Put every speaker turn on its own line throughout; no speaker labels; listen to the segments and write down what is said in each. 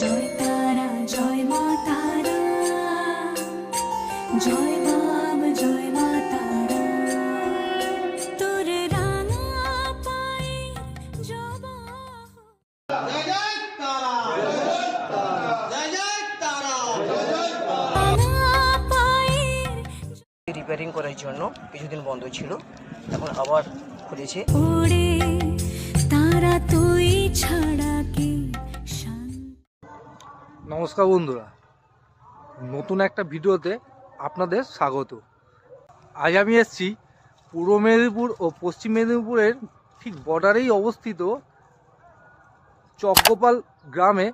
জয় তারা জয় মা তারা। জয় বাম জয় মা তারা। তোর রাঙা পায়ের জবা
জয় জয় তারা। জয় জয় তারা।
রাঙা পায়ের
রিপেয়ারিং করার জন্য কিছুদিন বন্ধ ছিল এখন আবার খুলেছে।
তারা তুই ছাড়া
নমস্কার বন্ধুরা। নতুন একটা ভিডিওতে আপনাদের স্বাগত। আজ আমি এসেছি পূর্ব মেদিনীপুর ও পশ্চিম মেদিনীপুরের ঠিক বর্ডারেই অবস্থিত চক্রপাল গ্রামে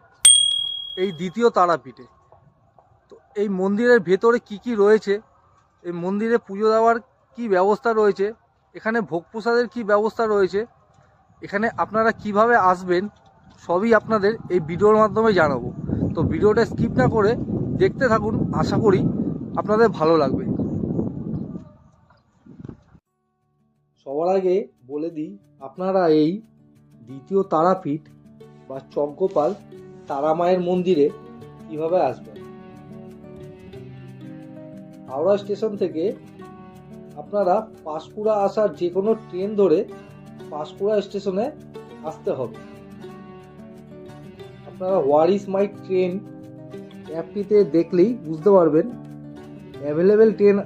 এই দ্বিতীয় তারাপীঠে। তো এই মন্দিরের ভেতরে কি কি রয়েছে? এই মন্দিরে পুজো দেওয়ার কি ব্যবস্থা রয়েছে? এখানে ভোগ প্রসাদের কী ব্যবস্থা রয়েছে? এখানে আপনারা কীভাবে আসবেন? সবই আপনাদের এই ভিডিওর মাধ্যমে জানাব। তো ভিডিওটা স্কিপ না করে দেখতে থাকুন, আশা করি আপনাদের ভালো লাগবে। সবার আগে বলে দিই, আপনারা এই দ্বিতীয় তারাপীঠ বা চজ্ঞপাল তারামায়ের মন্দিরে কীভাবে আসবেন? হাওড়া স্টেশন থেকে আপনারা পাঁশকুড়া আসার যে কোনো ট্রেন ধরে পাঁশকুড়া স্টেশনে আসতে হবে। আপনারা হোয়ার ইজ মাই ট্রেন অ্যাপটিতে দেখলেই বুঝতে পারবেন। অ্যাভেলেবেল ট্রেন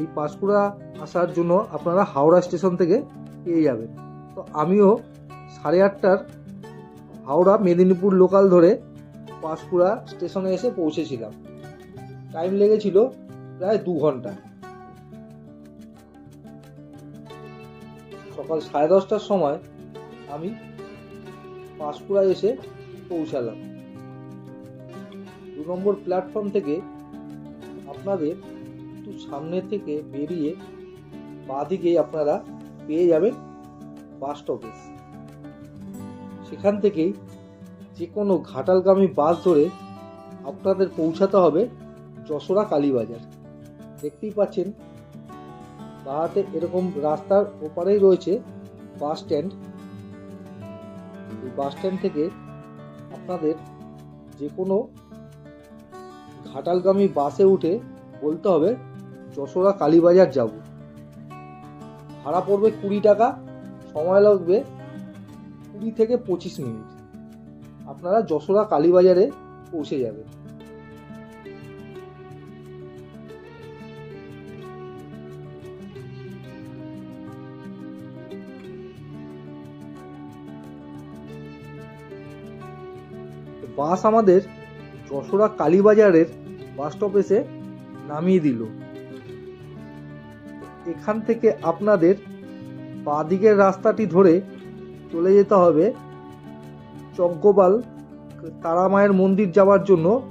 এই পাঁশকুড়া আসার জন্য আপনারা হাওড়া স্টেশন থেকে পেয়ে যাবেন। তো আমিও সাড়ে আটটার হাওড়া মেদিনীপুর লোকাল ধরে পাঁশকুড়া স্টেশনে এসে পৌঁছেছিলাম। টাইম লেগেছিল প্রায় দু ঘণ্টা। সকাল সাড়ে দশটার সময় আমি পাঁশকুড়া এসে পৌঁছালাম। দু নম্বর প্ল্যাটফর্ম থেকে আপনাদের একটু সামনে থেকে বেরিয়ে বাঁদিকে আপনারা পেয়ে যাবেন বাস স্টপেজ সেখান থেকেই যে কোনো ঘাটালগামী বাস ধরে আপনাদের পৌঁছাতে হবে যশোরা কালীবাজার। দেখতেই পাচ্ছেন বাহাতে এরকম রাস্তার ওপারেই রয়েছে বাস স্ট্যান্ড এই বাস স্ট্যান্ড থেকে আপনাদের যে কোনো ঘাটালগামী বাসে উঠে বলতে হবে, যশোরা কালীবাজার যাব। ভাড়া পড়বে কুড়ি টাকা, সময় লাগবে কুড়ি থেকে পঁচিশ মিনিট। আপনারা যশোরা কালীবাজারে পৌঁছে যাবেন। বাস আমাদের যশোরা কালীবাজারের বাস স্টপ এসে নামিয়ে দিল। এখান থেকে আপনাদের বাঁদিকের রাস্তাটি ধরে চলে যেতে হবে চজ্ঞপাল তারামায়ের মন্দির যাওয়ার জন্য।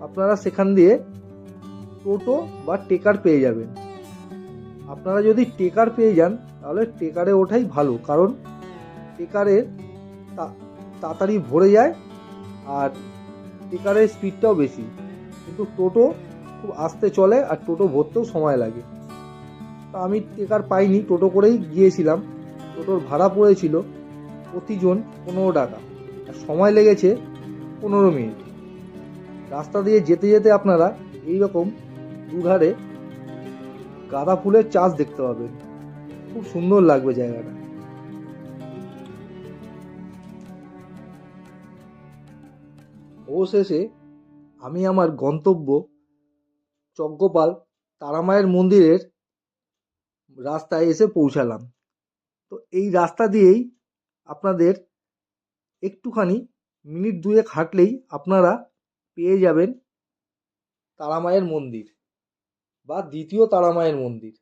আপনারা সেখান দিয়ে টোটো বা টেকার পেয়ে যাবেন। আপনারা যদি টেকার পেয়ে যান, তাহলে টেকারে ওঠাই ভালো, কারণ টেকারের তা- তাড়াতাড়ি ভরে যায় আর টেকারের স্পিডটাও বেশি। কিন্তু টোটো খুব আস্তে চলে আর টোটো ভরতেও সময় লাগে। তা আমি টেকার পাইনি, টোটো করেই গিয়েছিলাম। টোটোর ভাড়া পড়েছিল প্রতিজন পনেরো টাকা। আর সময় লেগেছে পনেরো মিনিট। রাস্তা দিয়ে যেতে যেতে আপনারা এই রকম দুধারে গাঁদা ফুলের চাষ দেখতে পাবেন। খুব সুন্দর লাগবে জায়গাটা। অবশেষে আমি আমার গন্তব্য যজ্ঞপাল তারামায়ের মন্দিরের রাস্তায় এসে পৌঁছালাম। তো এই রাস্তা দিয়েই আপনাদের একটুখানি মিনিট দুয়েক হাঁটলেই আপনারা পেয়ে যাবেন তারামায়ের মন্দির বা দ্বিতীয় তারামায়ের মন্দির।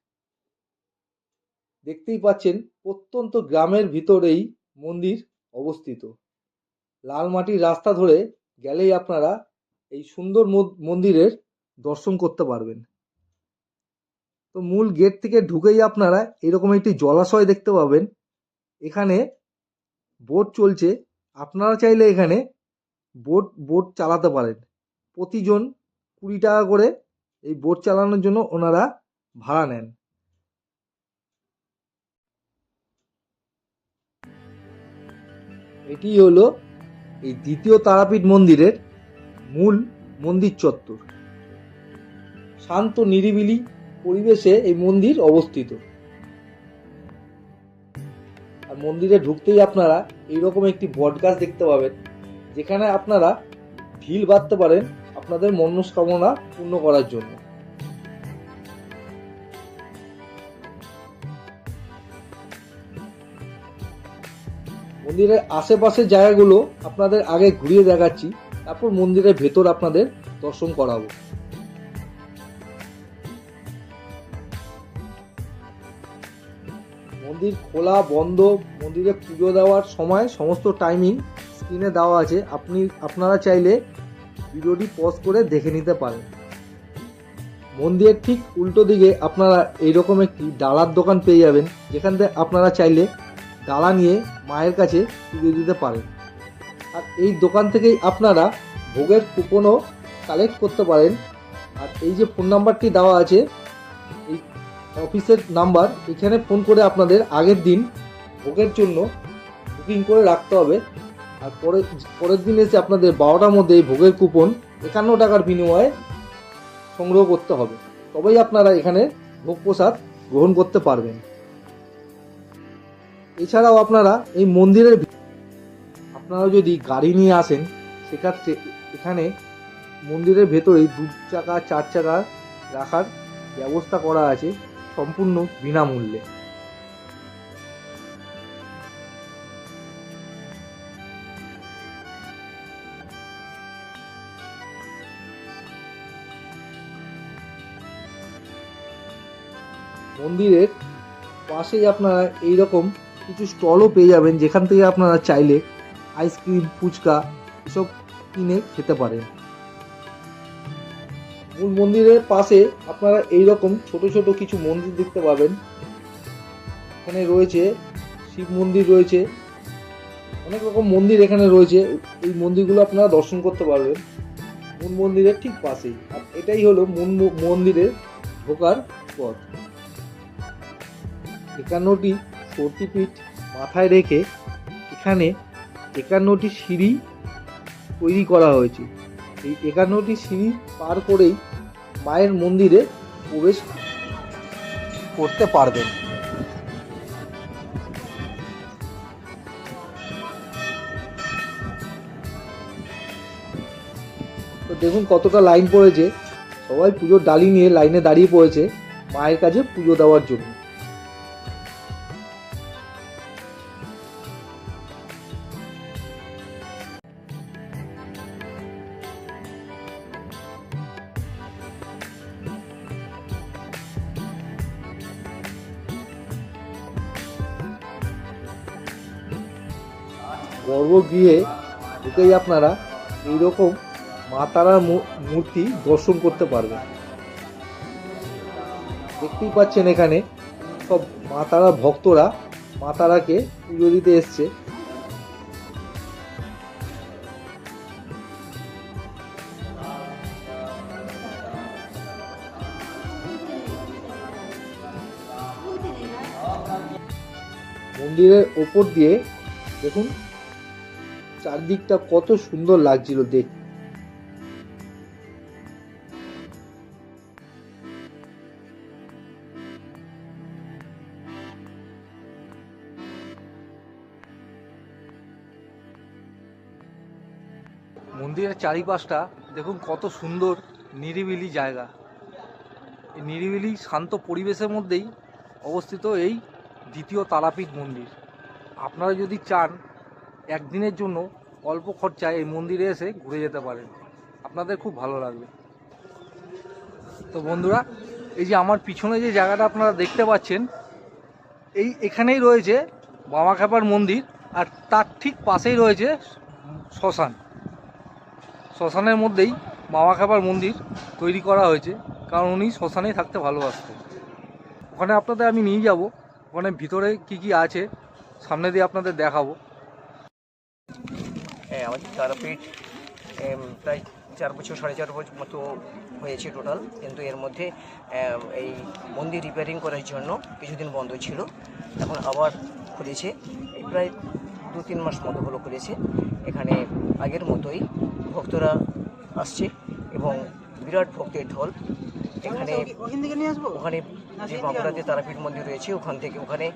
দেখতেই পাচ্ছেন প্রত্যন্ত গ্রামের ভিতরেই মন্দির অবস্থিত। লাল মাটির রাস্তা ধরে গেলেই আপনারা এই সুন্দর মন্দিরের দর্শন করতে পারবেন। তো মূল গেট থেকে ঢুকেই আপনারা এরকম একটি জলাশয় দেখতে পাবেন। এখানে বোট চলছে। আপনারা চাইলে এখানে বোট বোট চালাতে পারেন। প্রতিজন কুড়ি টাকা করে এই বোট চালানোর জন্য ওনারা ভাড়া নেন। এটি হলো এই দ্বিতীয় তারাপীঠ মন্দিরের মূল মন্দির চত্বর। শান্ত, নিরিবিলি পরিবেশে এই মন্দির অবস্থিত। আর মন্দিরে ঢুকতেই আপনারা এইরকম একটি বট গাছ দেখতে পাবেন, যেখানে আপনারা ঢিল বাঁধতে পারেন আপনাদের মনস্কামনা পূর্ণ করার জন্য। মন্দিরের আশেপাশের জায়গাগুলো আপনাদের আগে ঘুরিয়ে দেখাচ্ছি। তারপর মন্দিরের ভেতর আপনাদের দর্শন করাবো। মন্দির খোলা, বন্ধ, মন্দিরে পুজো দেওয়ার সময় সমস্ত টাইমিং স্ক্রিনে দেওয়া আছে। আপনি, আপনারা চাইলে ভিডিওটি পজ করে দেখে নিতে পারেন। মন্দিরের ঠিক উল্টো দিকে আপনারা এইরকম একটি ডালার দোকান পেয়ে যাবেন। যেখান থেকে আপনারা চাইলে ডালা নিয়ে মায়ের কাছে পুজো দিতে পারেন। আর এই দোকান থেকেই আপনারা ভোগের কুপনও কালেক্ট করতে পারেন। আর এই যে ফোন নাম্বারটি দেওয়া আছে, এই অফিসের নাম্বার এখানে ফোন করে আপনাদের আগের দিন ভোগের জন্য বুকিং করে রাখতে হবে। আর পরের পরের দিন এসে আপনাদের বারোটার মধ্যে এই ভোগের কুপন একান্ন টাকার বিনিময়ে সংগ্রহ করতে হবে। তবেই আপনারা এখানে ভোগ প্রসাদ গ্রহণ করতে পারবেন। এছাড়াও আপনারা এই মন্দিরের আপনারা যদি গাড়ি নিয়ে আসেন, সেক্ষেত্রে এখানে মন্দিরের ভেতরেই দু চাকা, চার চাকা রাখার ব্যবস্থা করা আছে সম্পূর্ণ বিনামূল্যে। মন্দিরের পাশেই আপনারা এইরকম কিছু স্টলও পেয়ে যাবেন যেখান থেকে আপনারা চাইলে আইসক্রিম ফুচকা এসব কিনে খেতে পারেন। মূল মন্দিরের পাশে আপনারা এইরকম ছোট ছোট কিছু মন্দির দেখতে পাবেন। এখানে রয়েছে, শিব মন্দির রয়েছে। অনেক রকম মন্দির এখানে রয়েছে। এই মন্দিরগুলো আপনারা দর্শন করতে পারবেন। মূল মন্দিরের ঠিক পাশেই। আর এটাই হলো মূল মন্দিরের ঢোকার পথ। একান্নটি সর্তিপীঠ মাথায় রেখে এখানে একান্নটি সিঁড়ি তৈরি করা হয়েছে। এই একান্নটি সিঁড়ি পার করেই মায়ের মন্দিরে প্রবেশ করতে পারবেন। তো দেখুন কতটা লাইন পড়েছে। সবাই পুজোর ডালি নিয়ে লাইনে দাঁড়িয়ে পড়েছে মায়ের কাছে পুজো দেওয়ার জন্য। গর্ভগৃহে ঢুকেই আপনারা এইরকম মা তারার মূর্তি দর্শন করতে পারবেন। দেখতেই পাচ্ছেন এখানে সব মা তারার ভক্তরা মা তারাকে পুজো দিতে এসছে। মন্দিরের ওপর দিয়ে দেখুন চারদিকটা কত সুন্দর লাগছিল দেখ। মন্দিরের চারিপাশটা দেখুন কত সুন্দর, নিরিবিলি জায়গা। এই নিরিবিলি, শান্ত পরিবেশের মধ্যেই অবস্থিত এই দ্বিতীয় তারাপীঠ মন্দির। আপনারা যদি চান একদিনের জন্য অল্প খরচায় এই মন্দিরে এসে ঘুরে যেতে পারেন। আপনাদের খুব ভালো লাগবে। তো বন্ধুরা, এই যে আমার পিছনে যে জায়গাটা আপনারা দেখতে পাচ্ছেন, এই এখানেই রয়েছে বামাখ্যাপার মন্দির আর তার ঠিক পাশেই রয়েছে শ্মশান। শ্মশানের মধ্যেই বামাখ্যাপার মন্দির তৈরি করা হয়েছে, কারণ উনি শ্মশানেই থাকতে ভালোবাসতেন। ওখানে আপনাদের আমি নিয়ে যাব। ওখানে ভিতরে কি কি আছে, সামনে দিয়ে আপনাদের দেখাবো।
তারাপীঠ প্রায় চার বছর, সাড়ে চার বছর মতো হয়েছে টোটাল কিন্তু এর মধ্যে এই মন্দির রিপেয়ারিং করার জন্য কিছুদিন বন্ধ ছিল। এখন আবার খুলেছে। প্রায় দু তিন মাস মতো হলো খুলেছে। এখানে আগের মতোই ভক্তরা আসছে এবং বিরাট ভক্তের ঢল। এখানে
ওখান
যে বাঁকুড়াতে তারাপীঠ মন্দির রয়েছে ওখান থেকে ওখানে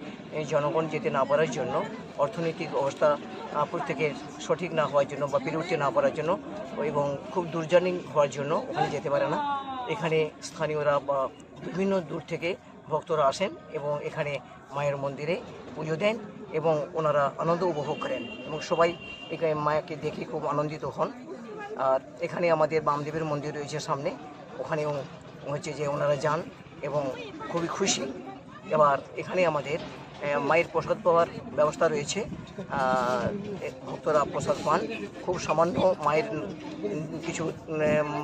জনগণ যেতে না পারার জন্য অর্থনৈতিক অবস্থা প্রত্যেকের সঠিক না হওয়ার জন্য বা পেরে উঠতে না পারার জন্য এবং খুব দূরজার্নি হওয়ার জন্য ওখানে যেতে পারে না। এখানে স্থানীয়রা বা বিভিন্ন দূর থেকে ভক্তরা আসেন এবং এখানে মায়ের মন্দিরে পুজো দেন এবং ওনারা আনন্দ উপভোগ করেন এবং সবাই এখানে মায়াকে দেখে খুব আনন্দিত হন। আর এখানে আমাদের বামদেবের মন্দির রয়েছে সামনে ওখানেও হচ্ছে যে ওনারা যান এবং খুবই খুশি। এবার এখানে আমাদের মায়ের প্রসাদ পাওয়ার ব্যবস্থা রয়েছে। ভক্তরা প্রসাদ পান। খুব সামান্য মায়ের, কিছু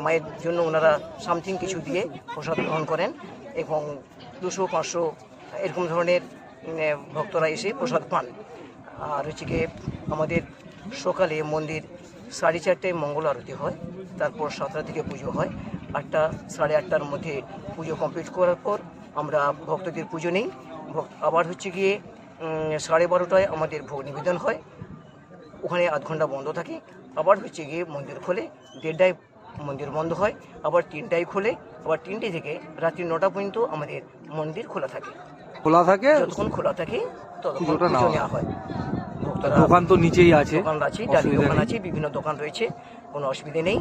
মায়ের জন্য ওনারা সামথিং কিছু দিয়ে প্রসাদ গ্রহণ করেন এবং দুশো, পাঁচশো এরকম ধরনের ভক্তরা এসে প্রসাদ পান। আর হচ্ছে গিয়ে আমাদের সকালে মন্দির সাড়ে চারটায় মঙ্গল আরতি হয়, তারপর সাতটা থেকে পুজো হয়। আটটা সাড়ে আটটার মধ্যে পুজো কমপ্লিট করার পর আমরা ভক্তদের পুজো নেই। ভক্ত আবার হচ্ছে গিয়ে সাড়ে বারোটায় আমাদের ভোগ নিবেদন হয়। ওখানে আধ ঘণ্টা বন্ধ থাকে। আবার হচ্ছে গিয়ে মন্দির খোলে দেড়টায় মন্দির বন্ধ হয় আবার তিনটায় খোলে আবার তিনটে থেকে রাত্রি নটা পর্যন্ত আমাদের মন্দির খোলা থাকে।
খোলা থাকে?
যতক্ষণ খোলা থাকে ততক্ষণ পুজো
নেওয়া
হয়। ভক্তরা
দোকান তো নিচেই আছে
দোকান আছে ডালি দোকান আছে বিভিন্ন দোকান রয়েছে কোনো অসুবিধে নেই।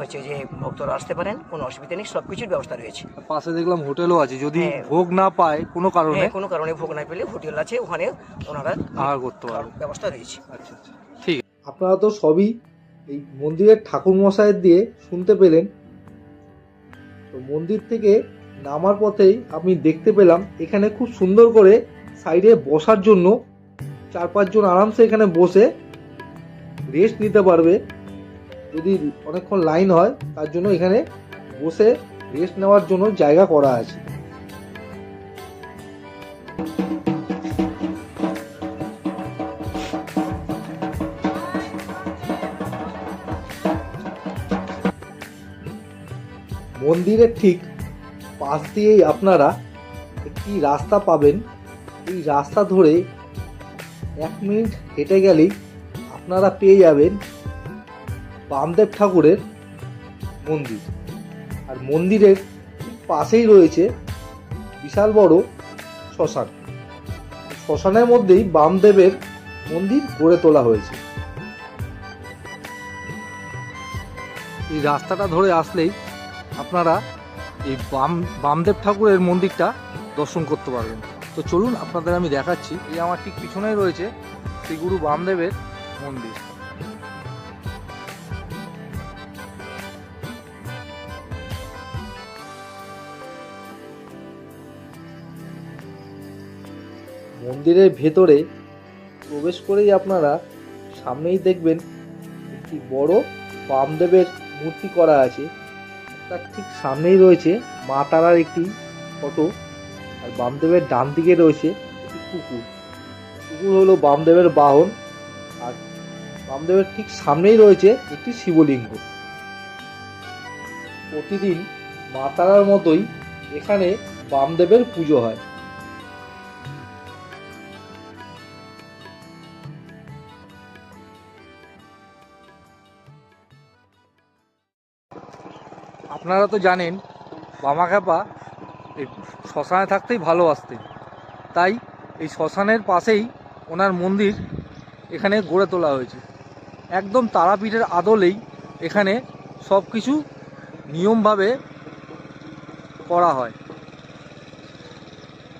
হচ্ছে যে ভক্তরা আসতে পারেন কোনো অসুবিধা নেই সব কিছুর ব্যবস্থা রয়েছে।
পাশে দেখলাম হোটেলও আছে যদি
হ্যাঁ।
ভোগ না পায় কোনো কারণে?
হ্যাঁ কোনো কারণে ভোগ না পেলে হোটেল আছে ওখানে ওনারা
আহার করতে পারবে।
ব্যবস্থা রয়েছে।
আচ্ছা আচ্ছা ঠিক আপনারা তো সবই এই মন্দিরের ঠাকুর মশাইয়ের দিয়ে শুনতে পেলেন। তো মন্দির থেকে নামার পথেই আমি দেখতে পেলাম এখানে খুব সুন্দর করে সাইডে বসার জন্য চার পাঁচজন আরামসে এখানে বসে রেস্ট নিতে পারবে। যদি অনেকক্ষণ লাইন হয়, তার জন্য এখানে বসে রেস্ট নেওয়ার জন্য জায়গা করা আছে। মন্দিরের ঠিক পাশ দিয়েই আপনারা একটি রাস্তা পাবেন। এই রাস্তা ধরে এক মিনিট হেঁটে গেলেই আপনারা পেয়ে যাবেন বামদেব ঠাকুরের মন্দির। আর মন্দিরের পাশেই রয়েছে বিশাল বড় শ্মশান। শ্মশানের মধ্যেই বামদেবের মন্দির গড়ে তোলা হয়েছে। এই রাস্তাটা ধরে আসলেই আপনারা এই বাম, বামদেব ঠাকুরের মন্দিরটা দর্শন করতে পারবেন। তো চলুন আপনাদের আমি দেখাচ্ছি। এই আমার ঠিক পিছনেই রয়েছে শ্রী গুরু বামদেবের মন্দির। মন্দিরের ভেতরে প্রবেশ করেই আপনারা সামনেই দেখবেন একটি বড় বামদেবের মূর্তি করা আছে। তার ঠিক সামনেই রয়েছে মা তারার একটি ফটো আর বামদেবের ডান দিকে রয়েছে একটি কুকুর। কুকুর হলো বামদেবের বাহন আর বামদেবের ঠিক সামনেই রয়েছে একটি শিবলিঙ্গ। প্রতিদিন মা তারার মতোই এখানে বামদেবের পুজো হয়। আপনারা তো জানেন বামাখ্যাপা এই শ্মশানে থাকতেই ভালোবাসতেন। তাই এই শ্মশানের পাশেই ওনার মন্দির এখানে গড়ে তোলা হয়েছে। একদম তারাপীঠের আদলেই এখানে সব কিছু নিয়মভাবে করা হয়।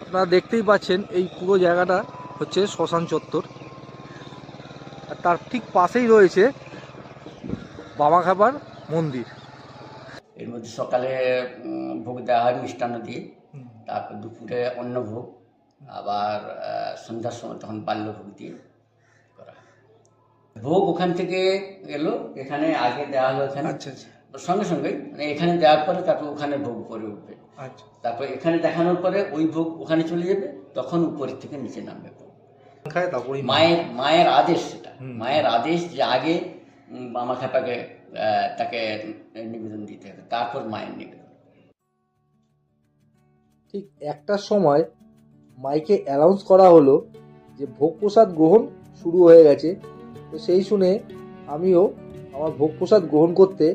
আপনারা দেখতেই পাচ্ছেন, এই পুরো জায়গাটা হচ্ছে শ্মশান চত্বর। আর তার ঠিক পাশেই রয়েছে বামাখ্যাপার মন্দির।
সকালে ভোগ দেওয়া হয় মিষ্টান্ন দিয়ে। তারপর দুপুরে অন্ন ভোগ আবার সন্ধ্যার সময় তখন বাল্য ভোগ দিয়ে করা ভোগ ওখান থেকে এলো এখানে আগে দেওয়া হলো এখানে
আচ্ছা আচ্ছা।
সঙ্গে সঙ্গে মানে এখানে দেওয়ার পরে তারপর ওখানে ভোগ উপরে উঠবে।
আচ্ছা।
তারপর এখানে দেখানোর পরে ওই ভোগ ওখানে চলে যাবে তখন উপরের থেকে নিচে নামবে ভোগ। মায়ের মায়ের আদেশ সেটা। মায়ের আদেশ যে আগে মামা খাপাকে তাকে নিবেদন দিতে হবে, তারপর মায়ের নিবেদন।
ঠিক একটার সময় মাইকে অ্যানাউন্স করা হলো যে ভোগ প্রসাদ গ্রহণ শুরু হয়ে গেছে। তো সেই শুনে আমিও আমার ভোগ প্রসাদ গ্রহণ করতে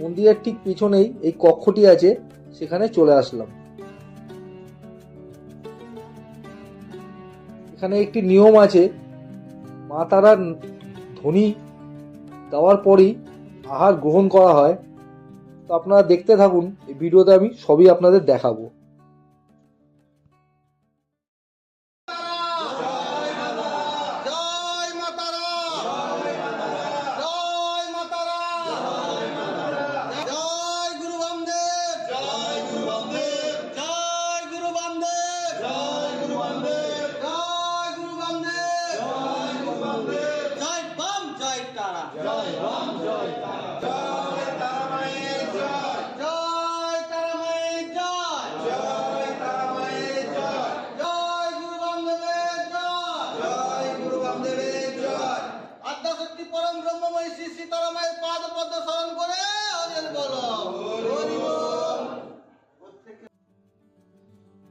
মন্দিরের ঠিক পিছনেই এই কক্ষটি আছে, সেখানে চলে আসলাম। এখানে একটি নিয়ম আছে, মা তারা ধ্বনি দেওয়ার পরই আহার গ্রহণ করা হয়। তো আপনারা দেখতে থাকুন, এই ভিডিওতে আমি সবই আপনাদের দেখাবো।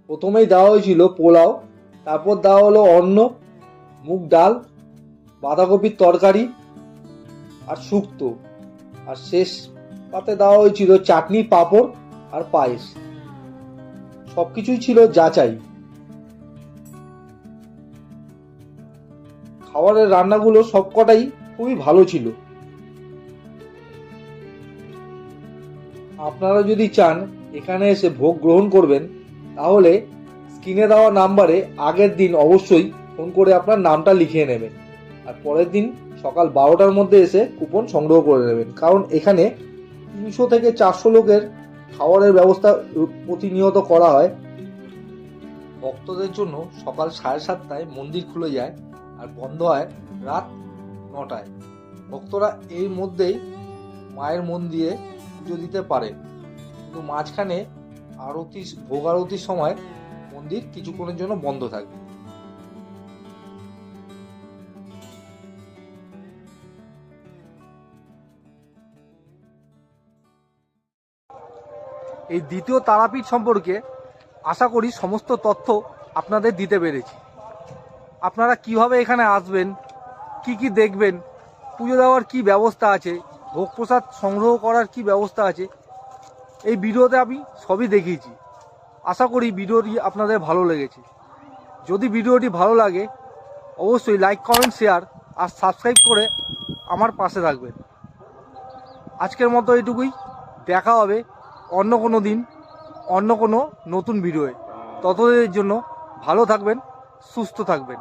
প্রথমেই দেওয়া হয়েছিল পোলাও তারপর দেওয়া হলো অন্ন মুগ ডাল বাঁধাকপির তরকারি আর শুক্তো। আর শেষ পাতে দেওয়া হয়েছিল চাটনি, পাঁপড় আর পায়েস। সব কিছুই ছিল যাচাই। খাবারের রান্নাগুলো সবকটাই খুবই ভালো ছিল। আপনারা যদি চান এখানে এসে ভোগ গ্রহণ করবেন, তাহলে স্ক্রিনে দেওয়া নাম্বারে আগের দিন অবশ্যই ফোন করে আপনার নামটা লিখিয়ে নেবেন। আর পরের দিন সকাল বারোটার মধ্যে এসে কুপন সংগ্রহ করে নেবেন। কারণ এখানে তিনশো থেকে চারশো লোকের খাবারের ব্যবস্থা প্রতিনিয়ত করা হয়। ভক্তদের জন্য সকাল সাড়ে সাতটায় মন্দির খুলে যায় আর বন্ধ হয় রাত নটায়। ভক্তরা এর মধ্যেই মায়ের মন্দিরে পুজো দিতে পারে। কিন্তু মাঝখানে আরতি ভোগ আরতির সময় মন্দির কিছুক্ষণের জন্য বন্ধ থাকবে। এই দ্বিতীয় তারাপীঠ সম্পর্কে আশা করি সমস্ত তথ্য আপনাদের দিতে পেরেছি। আপনারা কীভাবে এখানে আসবেন, কি কি দেখবেন, পুজো দেওয়ার কি ব্যবস্থা আছে, ভোগ প্রসাদ সংগ্রহ করার কি ব্যবস্থা আছে, এই ভিডিওতে আমি সবই দেখিয়েছি। আশা করি ভিডিওটি আপনাদের ভালো লেগেছে। যদি ভিডিওটি ভালো লাগে, অবশ্যই লাইক, কমেন্ট, শেয়ার আর সাবস্ক্রাইব করে আমার পাশে থাকবেন। আজকের মতো এটুকুই দেখা হবে অন্য কোনো দিন অন্য কোনো নতুন ভিডিওয়ে। ততদিনের জন্য ভালো থাকবেন সুস্থ থাকবেন।